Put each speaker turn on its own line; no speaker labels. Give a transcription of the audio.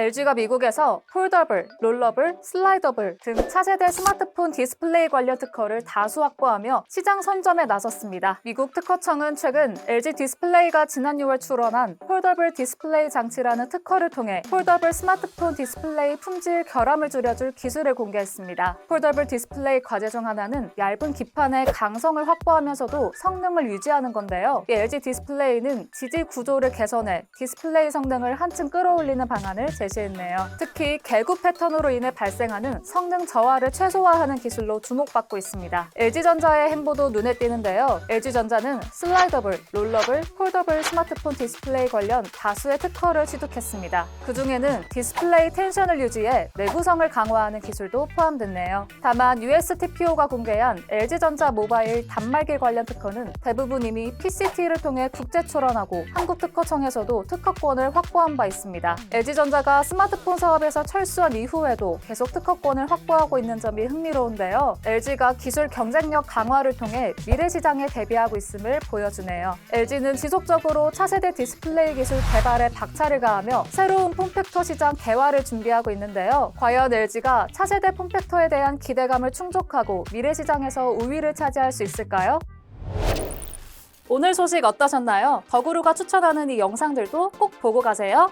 LG가 미국에서 폴더블, 롤러블, 슬라이더블 등 차세대 스마트폰 디스플레이 관련 특허를 다수 확보하며 시장 선점에 나섰습니다. 미국 특허청은 최근 LG 디스플레이가 지난 6월 출원한 폴더블 디스플레이 장치라는 특허를 통해 폴더블 스마트폰 디스플레이 품질 결함을 줄여줄 기술을 공개했습니다. 폴더블 디스플레이 과제 중 하나는 얇은 기판의 강성을 확보하면서도 성능을 유지하는 건데요. 이 LG 디스플레이는 지지 구조를 개선해 디스플레이 성능을 한층 끌어올리는 방안을 제시했 네요. 특히 개구 패턴으로 인해 발생하는 성능 저하를 최소화하는 기술로 주목받고 있습니다. LG전자의 행보도 눈에 띄는데요. LG전자는 슬라이더블, 롤러블, 폴더블 스마트폰 디스플레이 관련 다수의 특허를 취득했습니다. 그 중에는 디스플레이 텐션을 유지해 내구성을 강화하는 기술도 포함됐네요. 다만 USTPO가 공개한 LG전자 모바일 단말기 관련 특허는 대부분 이미 PCT를 통해 국제 출원하고 한국특허청에서도 특허권을 확보한 바 있습니다. LG전자 가 스마트폰 사업에서 철수한 이후에도 계속 특허권을 확보하고 있는 점이 흥미로운데요. LG가 기술 경쟁력 강화를 통해 미래 시장에 대비하고 있음을 보여주네요. LG는 지속적으로 차세대 디스플레이 기술 개발에 박차를 가하며 새로운 폼팩터 시장 개화를 준비하고 있는데요. 과연 LG가 차세대 폼팩터에 대한 기대감을 충족하고 미래 시장에서 우위를 차지할 수 있을까요? 오늘 소식 어떠셨나요? 더구루가 추천하는 이 영상들도 꼭 보고 가세요.